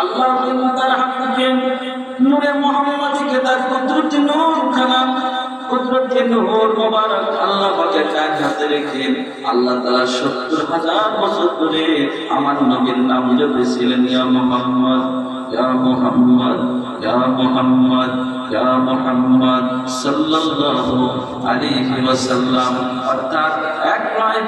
আল্লাহ তার হাত থেকে নূরে মোহাম্মদকে তার কুদরতি নূর খানা, কুদরতি নূর মোবারক আল্লাহ পাকে চার হাতে রেখে আল্লাহ তাআলা সত্তর হাজার বছর ধরে আমার নবীর নাম জপেছিলেন ইয়া মোহাম্মদ ইয়া মোহাম্মদ ইয়া মোহাম্মদ ইয়া মোহাম্মদ সাল্লাল্লাহু আলাইহি ওয়াসাল্লাম। অর্থাৎ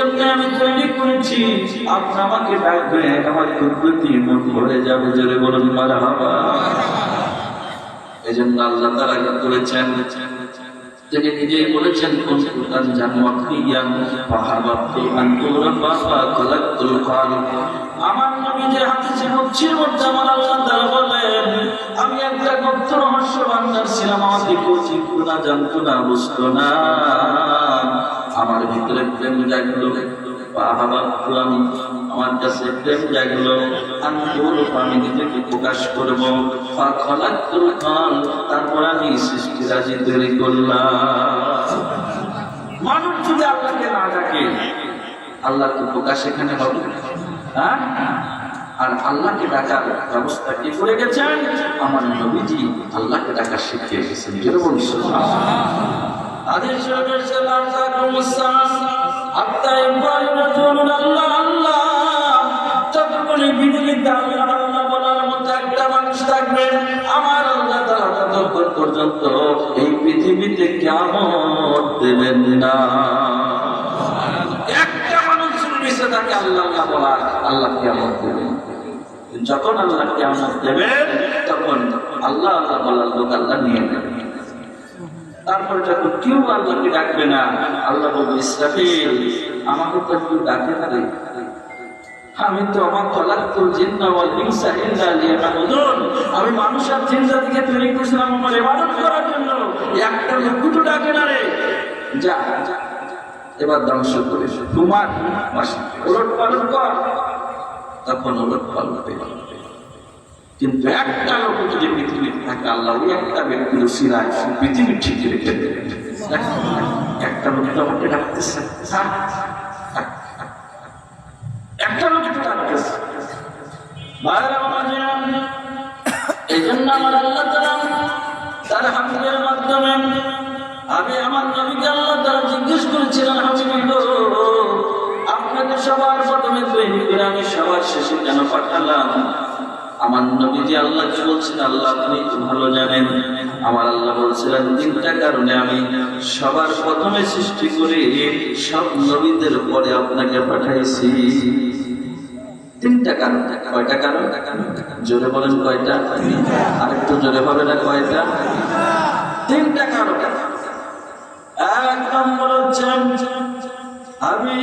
জন্য আমি তৈরি করেছি। আপনি আমাকে আমার মন ভরে যাবে, জোরে বলুন আল্লাহ তারা করেছেন? নিজেই বলেছেন খালিক আমার হাতে ছিল ছিল আমার আল্লাহ বলেন, আমি একটা গুপ্ত রহস্য ভান্ডার ছিলাম, আমাকে না জানতো না, বুঝতো না। আমার ভিতরে প্রেম জাগলো আমার কাছে প্রেম জাগলো, আমি বলব, আমি নিজেকে প্রকাশ করব। তারপর আমি সৃষ্টি রাজি তৈরি করলাম। মানুষ যদি আল্লাহকে না ডাকে, আল্লাহ তো প্রকাশ এখানে হবে। হ্যাঁ? আর আল্লাহকে ডাকার ব্যবস্থা কি করে গেছেন? আমার নবীজি আল্লাহকে ডাকা শিখিয়ে গেছেন। যেরকম রাসূলুল্লাহ আল্লাহ ততক্ষণে পৃথিবীতে আমি আল্লাহ বলার মতো একটা মানুষ থাকবে, আমার আল্লাহ পর্যন্ত এই পৃথিবীতে কিয়ামত দেবেন না। একটা মানুষ আল্লাহ আল্লাহ আল্লাহ কিয়ামত দেবেন। যখন আল্লাহ কিয়ামত দেবেন, তখন আল্লাহ আল্লাহ বলার লোক আল্লাহ নিয়ে নেবেন। তারপরে যখন কেউ আল্লাহকে ডাকবে না, আল্লাহ বলবে, ইসরাফিল, আমাকে তো কেউ ডাকে না আমি তো আমার খলাকুল জিন্না ওয়াল ইনসা ইল্লা লিয়াবুদুন আমি মানুষ আর জিন জাতিকে তৈরি করেছিলাম আমার ইবাদত করার জন্য। একটা লোকটু ডাকে না রে। যা এবার ধ্বংস করে তোমার ওলট পালট কর। তখন ওলট পালটে কিন্তু একটা লোক যদি পৃথিবীতে থাকে আল্লাহ ওই একটা ব্যক্তির সিরায় পৃথিবী ঠিক রেখে একটা লোক তো আমাকে ডাকতেছে একটা লোক তো ডাকতেছে তারা মাধ্যমে আমি আমার নবীকে আল্লাহ তারা জিজ্ঞেস করেছিলাম আপনাকে সবার প্রথমে তৈরি করে আমি সবার শেষে কেন পাঠালাম? আমার নবীজি আল্লাহকে বলছেন? আল্লাহ আপনি ভালো জানেন। আমার আল্লাহ বলছিলেন তিনটা কারণে আমি সবার প্রথমে সৃষ্টি করে সব নবীদের পরে আপনাকে পাঠাইছি। তিনটা কয়টা কারণ? জোরে বলেন কয়টা? আরেকটু জোরে হবে না কয়টা? তিনটা এক নম্বর আমি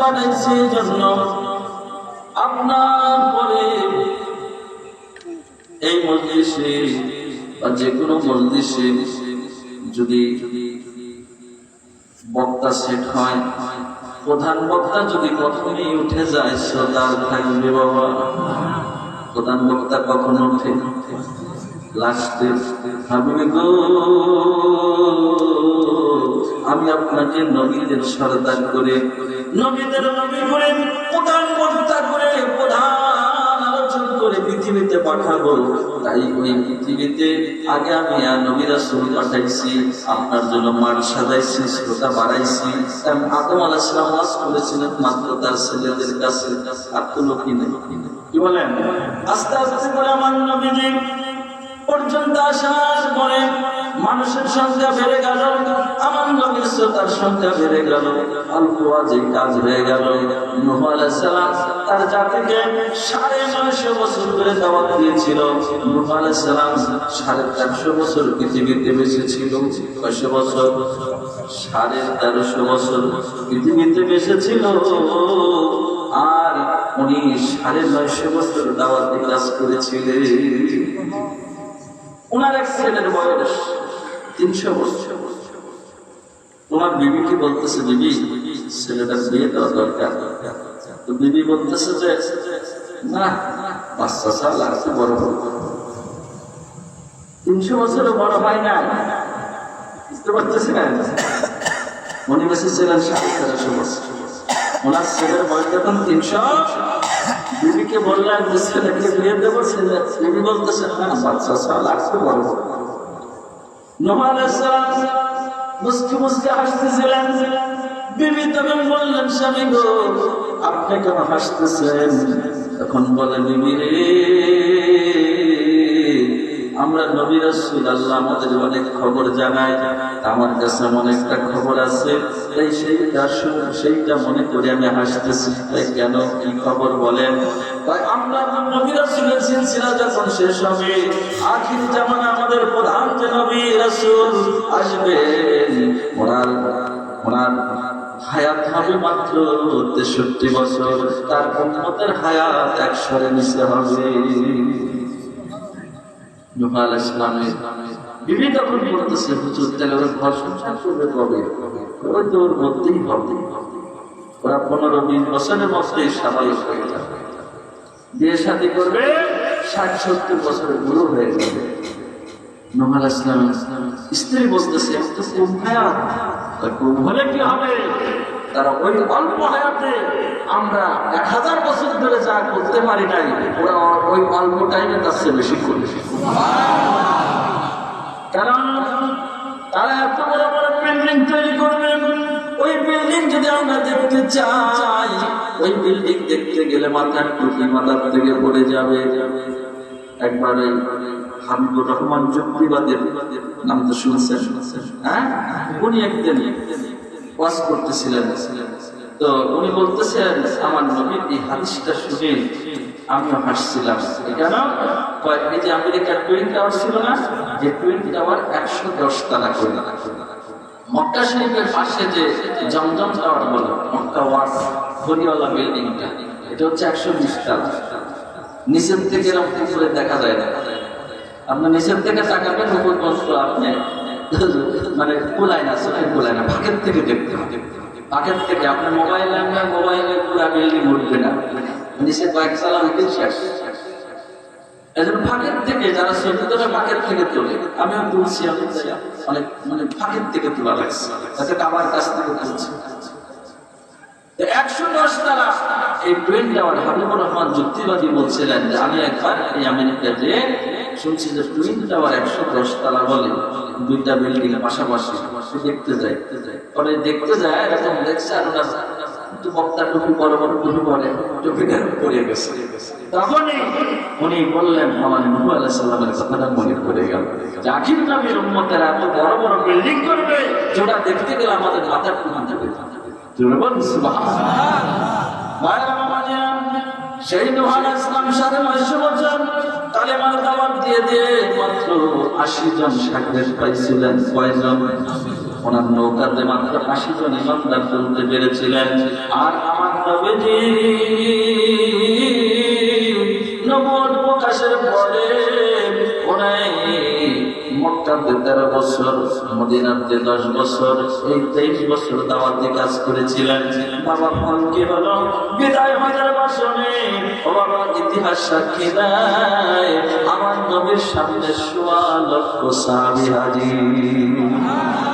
পাঠাইছি জন্য আপনার পরে এই মজলিসে বা যে কোনো মজলিসে যদি বক্তা সেট হয়, প্রধান বক্তা যদি প্রথমেই উঠে যায়, শ্রোতার থাকবে বাবা। প্রধান বক্তা কখন উঠে লাস্টে হাবিবে গো, আমি আপনাকে নবীদের সরদার করে নবীদের নবী করে প্রধান বক্তা করে প্রধান আলোচনা করে পৃথিবীতে পাঠাবো। তাই ওই পৃথিবীতে আগে আমি আর নবী রাসূল পাঠাইছি, আপনার জন্য মাঠ সাজাইছি, শ্রোতা বাড়াইছি। কারণ আদম আলাইহিসসালাম ওয়াজ করেছিলেন মাত্র তার ছেলেদের কাছে, আর কি নেই। কি বলেন? আস্তে আস্তে করে আমার নবীজি পর্যন্ত আসার পরে মানুষের সংখ্যা বেড়ে গেল, আমার নবীর শ্রোতার সংখ্যা বেড়ে গেল যে কাজ হয়ে গেল। নূহ আলাইহিস সালাম তার জাতিকে সাড়ে নয়শো বছর ধরে দাওয়াত দিয়েছিল। নূহ আলাইহিস সালাম সাড়ে চারশো বছর পৃথিবীতে বেঁচে ছিল কয়শো বছর? সাড়ে তেরোশো বছর পৃথিবীতে বেসেছিল আর উনি সাড়ে নয়শো বছর দাওয়াতে কাজ করেছিলেন। ওনার এক ছেলের বয়স তিনশো বছর। তোমার বিবিকে বলতেছে, বিবি, ছেলেটার বিয়ে দেওয়া দরকার। তো বিবি বলতেছে যে, না, বাচ্চা সাল আছে বড় বড় তিনশো বছরও বড় হয় না। বুঝতে পারতেছি না। উনি বেশি ছিলেন সাড়ে তেরোশো বছর। ওনার ছেলের বয়স যখন তিনশো বিবিকে বললেন যে ছেলেকে বিয়ে দেবো ছেলে বলতেছে বাচ্চা সাল হাসতেছিলেন বিবি তখন বললেন আপনি কেন হাসতেছেন তখন বলে বিবি রে আমরা নবী রাসূল আল্লাহ আমাদের অনেক খবর জানায় জানায় আমার কাছে এমন একটা খবর আছে। তাই সেইটা শুনে সেইটা মনে করে আমি হাসতেছি। তাই কেন, কি খবর বলেন? তাই আমরা নবী রাসূলের সিলসিলা যখন শেষ হবে, আখির জামানা আমাদের প্রধান যে নবী আসবেন ওনার ওনার হায়াত হবে মাত্র তেষট্টি বছর। তার উন্মতের হায়াত একশোরে নিচে হবে। নুহা আলাইহিস বিবি তখন বলতেছে, হুজুর, তাহলে ওরা ঘর সংসার করবে কবে? ওই তো ওর মধ্যেই হবে। ওরা পনেরো বিশ বছরের মধ্যেই স্বাভাবিক হয়ে যাবে। বিয়ে শাদী করবে, ষাট সত্তর বছরের বুড়ো হয়ে যাবে। নোমাল ইসলাম, স্ত্রী বলতেছে এত কম হলে কি হবে? তারা ওই অল্প হায়াতে আমরা এক হাজার বছর ধরে যা করতে পারি নাই, ওরা ওই অল্প টাইমে তার চেয়ে বেশি করবে। কারণ ওই বিল্ডিং যদি আমরা চাই, ওই বিল্ডিং দেখতে গেলে থেকে যাবে। একবারে রহমান নাম তো হ্যাঁ? উনি একদিন করতেছিলেন। তো উনি বলতেছেন, আমার নবীর এই হাদিসটা শুনে আমিও হাসছিলাম। কেন এই যে আমেরিকার টাওয়ার ছিল না? যে টাওয়ার একশো দশ তালা করে। মক্কা শরীফের পাশে যে জমজম টাওয়ার বলে, মক্কা ওয়ার্স বিল্ডিংটা, এটা হচ্ছে একশো বিশ নিচের থেকে এরকম উপরে দেখা যায় না। আপনি নিচের থেকে তাকাবেন, উপর বস্তু আপনি মানে কুলায় না চোখে কুলায় না ফাঁকের থেকে দেখতে হবে। থেকে আপনার মোবাইল আনবে মোবাইলে পুরা বিল্ডিং উঠবে না। নিচে কয়েক সালা উঠে শেষ। এজন্য ফাঁকের থেকে যারা ফাঁকের থেকে তোলে। আমি অনেক মানে ফাঁকের থেকে তোলা লাগছে তাতে কাবার কাছ থেকে তুলছি যুক্তিবাদী বলছিলেন যে, আমি একবার এই আমেরিকাতে শুনছি যে টুইন টাওয়ার একশো দশ তালা বলে, দুইটা বিল্ডিং পাশাপাশি, দেখতে যায় পরে দেখতে যায় এরকম দেখছে আর বক্তা টুপি বড় বড় টুপি পরে টুপিটা পরে গেছে। তখনই উনি বললেন আমার নবু আলাহ সাল্লামের কথাটা মনে পড়ে গেল। যে আখির নবীর উম্মতেরা এত বড় বড় বিল্ডিং করবে, যেটা দেখতে গেলে আমাদের মাথার টুপি থাকবে সেই নোহান ইসলাম সাড়ে নয়শো বছর তালেমার দাওয়াত দিয়ে দিয়ে মাত্র আশি জন সাকরের পাইছিলেন, কয়জন? ওনার নৌকাতে মাত্র আশি জন ইমানদার তুলতে পেরেছিলেন। আর আমার নবীজি নবদ প্রকাশের পরে ওনাই তেরো বছর দশ বছর তেইশ বছর কাজ করেছিলেন। বাবা আমার নবীর সামনে সোয়া লক্ষ সাহাবি হাজির।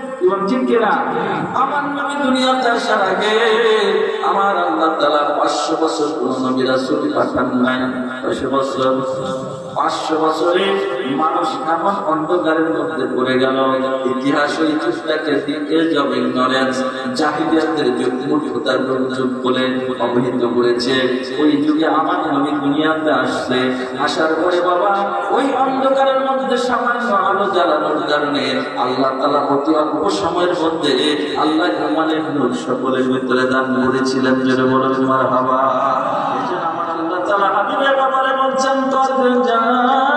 আমার নবী দুনিয়াতে আসার আগে আমার আল্লাহ তাআলা পাঁচশো বছর কোন নবী রাসূল পাঠান নাই। পাঁচশো বছর। পাঁচশো বছরে মানুষ এমন অন্ধকারের মধ্যে পড়ে গেল। ইতিহাস ওই যুগটাকে দিকে জব ইগনোরেন্স জাহিলিয়াতের যুগ মূর্খতার যুগ বলে অবহিত করেছে। ওই যুগে আমার নবী দুনিয়াতে আসছে। আসার পরে বাবা, ওই অন্ধকারের মধ্যে সামান্য আলো জ্বালানোর কারণে আল্লাহ তালা অতি অল্প সময়ের মধ্যে আল্লাহ রহমানের নূর সকলের ভিতরে দান করেছিলেন। যেটা বলেন মার হাবা আমার আল্লাহ তালা হাবিবের ব্যাপারে বলছেন কদ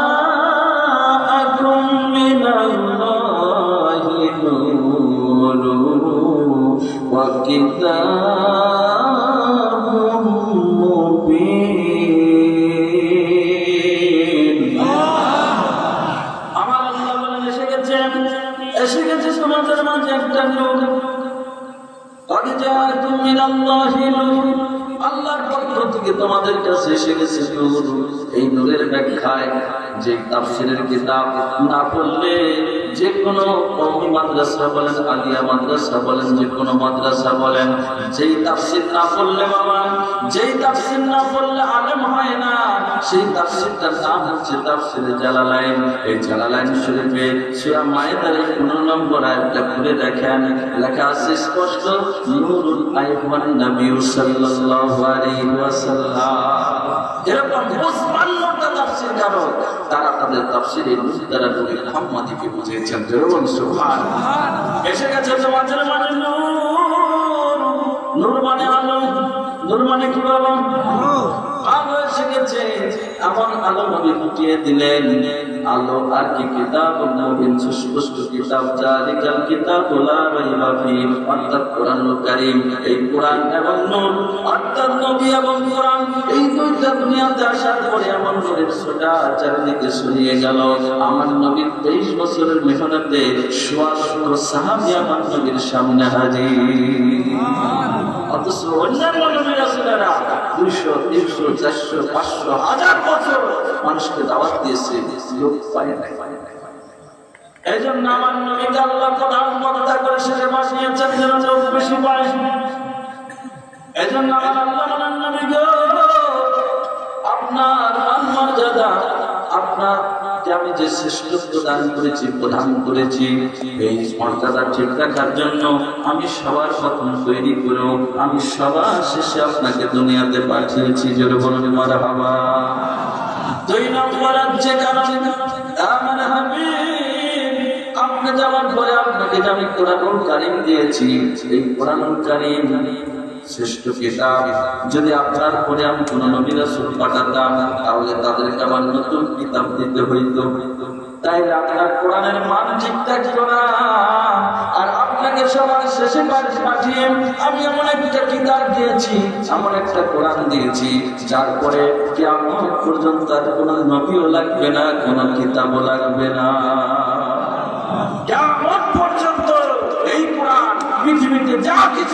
থেকে তোমাদের কাছে এসে গেছে এই নূরের ব্যাখ্যায় যে তাফসিরের কিতাব না পড়লে যে কোনো কওমি মাদ্রাসা বলেন, আলিয়া মাদ্রাসা বলেন যে কোনো মাদ্রাসা বলেন, যেই তাফসির না পড়লে বাবা, যেই তাফসির না পড়লে আলেম হয় না, সেই তাফসিরটার নাম হচ্ছে তাফসিরে জালালাইন। এই জালালাইন শরীফে সূরা মায়েদার 15 নম্বর আয়াতটা খুলে দেখেন, লেখা আছে স্পষ্ট, নূরুল আইহান নবী সাল্লাল্লাহু আলাইহি ওয়াসাল্লাম। এরকম মুসলমানটা তাফসীর কারও তারা তাদের তাফসীরে দ্বারা নবী মুহাম্মদকে বুঝিয়েছেন যেরকম সুফান এসে গেছে সমাজের মানে নূর। নূর মানে আলো, নূর মানে কি বলো? আলো এসে গেছে। এমন আলো নবী ফুটিয়ে দিলেন। আলো আর কি কিতাব? নবীন সুস্পষ্ট কিতাব, জালিকাল কিতাব অর্থাৎ কোরআনুল কারীম। এই কোরআন এবং নূর, অর্থাৎ নবী এবং কোরআন, এই দুইটা দুনিয়াতে আসার পরে এমন ছোটা চারিদিকে গেল। আমার নবীর তেইশ বছরের মেহনতে সাহাবী আমার নবীর সামনে হাজির। অথচ অন্যান্য নবী রাসূলেরা দুইশো, তিনশো, চারশো, পাঁচশো, হাজার মানুষকে দাওয়াত দিয়েছে, লোক পায় এই জন্য আমার নবীকে আল্লাহ করে শেষে যেন বেশি পায়। এই জন্য আমার আল্লাহ গো, আপনার মর্যাদা, আপনার আমি যে শ্রেষ্ঠত্ব দান করেছি, প্রদান করেছি, এই মর্যাদা ঠিক রাখার জন্য আমি সবার প্রথম তৈরি করেও আমি সবার শেষে আপনাকে দুনিয়াতে পাঠিয়েছি। বলুন মারা বাবা দুই নম্বর হচ্ছে কারণ, আমার হাবিব, আপনি যাওয়ার পরে আপনাকে যে আমি কোরআনুল কারিম দিয়েছি, এই কোরআনুল কারিম শ্রেষ্ঠ কিতাব। যদি আপনার পরে আমি কোন নবী রাসূল পাঠাতাম, তাহলে তাদেরকে আবার নতুন কিতাব দিতে হইতো? তাই আপনার কোরআনের মান ঠিক থাকতো না। আর আপনাকে সবার শেষে পাঠ- পাঠিয়ে আমি এমন একটা কিতাব দিয়েছি, এমন একটা কোরআন দিয়েছি, যার পরে কেমন পর্যন্ত আর কোন নবীও লাগবে না, কোন কিতাবও লাগবে না। কেমন পর্যন্ত এই কোরআন, পৃথিবীতে যা কিছু